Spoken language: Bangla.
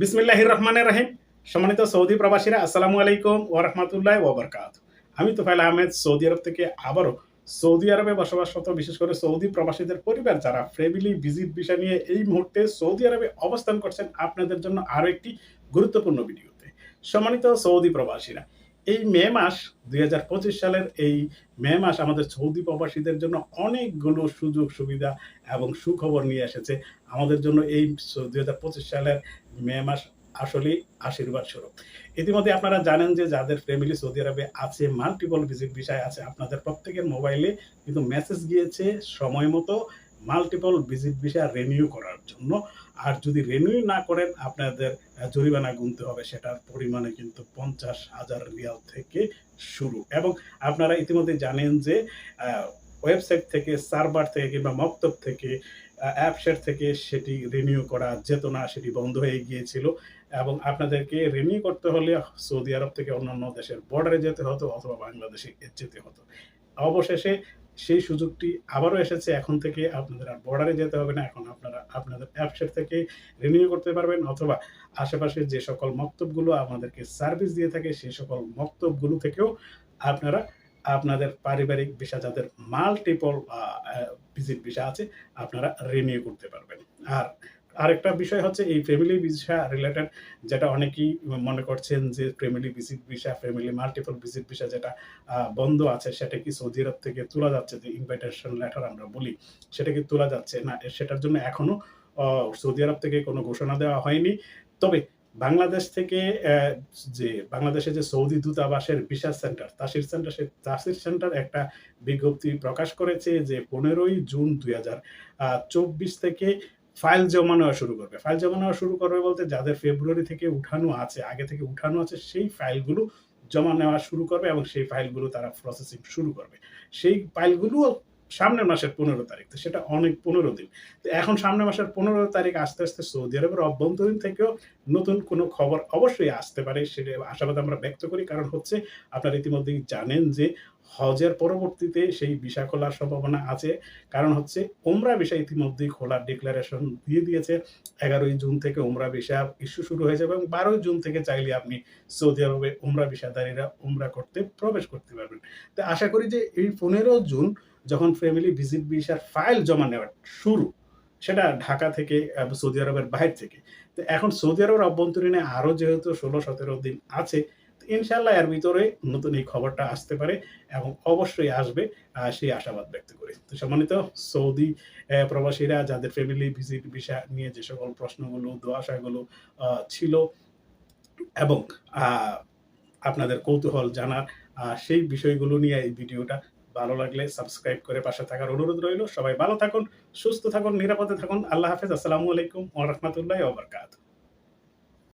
বিসমিল্লাহির রহমানের রাহিম। সম্মানিত সৌদি প্রবাসীরা, আসসালামু আলাইকুম ও রহমতুল্লাহ ওবরকাত আমি তোফাইল আহমেদ, সৌদি আরব থেকে আবারও সৌদি আরবে বসবাসরত, বিশেষ করে সৌদি প্রবাসীদের পরিবার যারা ফ্যামিলি ভিজিট বিষয় নিয়ে এই মুহূর্তে সৌদি আরবে অবস্থান করছেন, আপনাদের জন্য আরও একটি গুরুত্বপূর্ণ ভিডিওতে। সম্মানিত সৌদি প্রবাসীরা এই মে মাস, দুই হাজার পঁচিশ সালের এই মে মাস আমাদের সৌদি প্রবাসীদের জন্য অনেকগুলো সুযোগ, সুবিধা এবং সুখবর নিয়ে এসেছে। আমাদের জন্য এই দুই হাজার পঁচিশ সালের মে মাস আসলে আশীর্বাদ স্বরূপ। ইতিমধ্যে আপনারা জানেন যে যাদের ফ্যামিলি সৌদি আরবে আছে মাল্টিপল ভিজিট বিষয় আছে, আপনাদের প্রত্যেকের মোবাইলে কিন্তু মেসেজ গিয়েছে সময় মতো। মাল্টিপল ভিজিট বিষয় রেনিউ করার জন্য। আর যদি রেনিউ না করেন, আপনাদের জরিমানা গুনতে হবে, সেটার পরিমাণে কিন্তু পঞ্চাশ হাজার রিয়াল থেকে শুরু। এবং আপনারা ইতিমধ্যে জানেন যে ওয়েবসাইট থেকে সার্ভার থেকে কিংবা মক্তব থেকে অ্যাপসের থেকে সেটি রিনিউ করা যেত না, সেটি বন্ধ হয়ে গিয়েছিল। এবং আপনাদেরকে রিনিউ করতে হলে সৌদি আরব থেকে অন্যান্য দেশের বর্ডারে যেতে হতো অথবা বাংলাদেশে যেতে হতো। অবশেষে সেই সুযোগটি আবারও এসেছে এখন থেকে আপনাদের আর বর্ডারে যেতে হবে না। এখন আপনারা আপনাদের অ্যাপসের থেকে রিনিউ করতে পারবেন অথবা আশেপাশের যে সকল মক্তবগুলো আমাদেরকে সার্ভিস দিয়ে থাকে, সেই সকল মক্তবগুলো থেকেও আপনারা আপনাদের পারিবারিক ভিসা, যাদের মাল্টিপল ভিজিট ভিসা আছে, আপনারা রিনিউ করতে পারবেন। আর আরেকটা বিষয় হচ্ছে এই ফ্যামিলি ভিসা রিলেটেড যেটা অনেকেই মনে করছেন যে family visit visa family multiple visit visa যেটা বন্ধ আছে সেটা কি সৌদি আরব থেকে তোলা যাচ্ছে যে ইনভাইটেশন লেটার আমরা বলি সেটা কি তোলা যাচ্ছে না। সেটার জন্য এখনও আহ, সৌদি আরব থেকে কোনো ঘোষণা দেওয়া হয়নি। তবে বাংলাদেশ থেকে যে বাংলাদেশে যে সৌদি দূতাবাসের ভিসা সেন্টার তাসির সেন্টার সে তাসির সেন্টার একটা বিজ্ঞপ্তি প্রকাশ করেছে যে পনেরোই জুন দুই হাজার চব্বিশ থেকে ফাইল জমা নেওয়া শুরু করবে। ফাইল জমা নেওয়া শুরু করবে বলতে যাদের ফেব্রুয়ারি থেকে উঠানো আছে, আগে থেকে উঠানো আছে, সেই ফাইলগুলো জমা নেওয়া শুরু করবে এবং সেই ফাইলগুলো তারা প্রসেসিং শুরু করবে। সেই ফাইলগুলো সামনের মাসের পনেরো তারিখ, তো সেটা অনেক পনেরো দিন। তো এখন সামনের মাসের পনেরো তারিখ আস্তে আস্তে সৌদি আরবের অভ্যন্তরীণ থেকেও নতুন কোনো খবর অবশ্যই আসতে পারে, সেটা আশাবাদ আমরা ব্যক্ত করি। কারণ হচ্ছে আপনারা ইতিমধ্যেই জানেন যে হজের পরবর্তীতে সেই ভিসা খোলার সম্ভাবনা আছে। কারণ হচ্ছে ওমরা ভিসা ইতিমধ্যেই খোলার ডিক্লারেশন দিয়ে দিয়েছে। এগারোই জুন থেকে ওমরা ভিসা ইস্যু শুরু হয়ে যাবে এবং বারোই জুন থেকে চাইলে আপনি সৌদি আরবে ওমরা ভিসাদারীরা ওমরা করতে প্রবেশ করতে পারবেন। তো আশা করি যে এই পনেরো জুন যখন ফ্যামিলি ভিজিট ভিসার ফাইল জমা নেওয়ার শুরু, সেটা ঢাকা থেকে সৌদি আরবের বাইরে থেকে। তো এখন সৌদি আরবের অভ্যন্তরীণে আরও যেহেতু ষোলো সতেরো দিন আছে ইনশাল্লাহ এর ভিতরে নতুন এই খবরটা আসতে পারে এবং অবশ্যই আসবে সেই আশাবাদ ব্যক্ত করি। তো সম্মানিত সৌদি প্রবাসীরা, যাদের ফ্যামিলি ভিজিট ভিসা নিয়ে যে সকল প্রশ্নগুলো দোয়াশাগুলো ছিল এবং আপনাদের কৌতূহল জানার সেই বিষয়গুলো নিয়ে এই ভিডিওটা ভালো লাগলে সাবস্ক্রাইব করে পাশে থাকার অনুরোধ রইল। সবাই ভালো থাকুন, সুস্থ থাকুন, নিরাপদে থাকুন। আল্লাহ হাফেজ। আসসালামু আলাইকুম ওয়া রাহমাতুল্লাহি ওয়া বারাকাতুহু।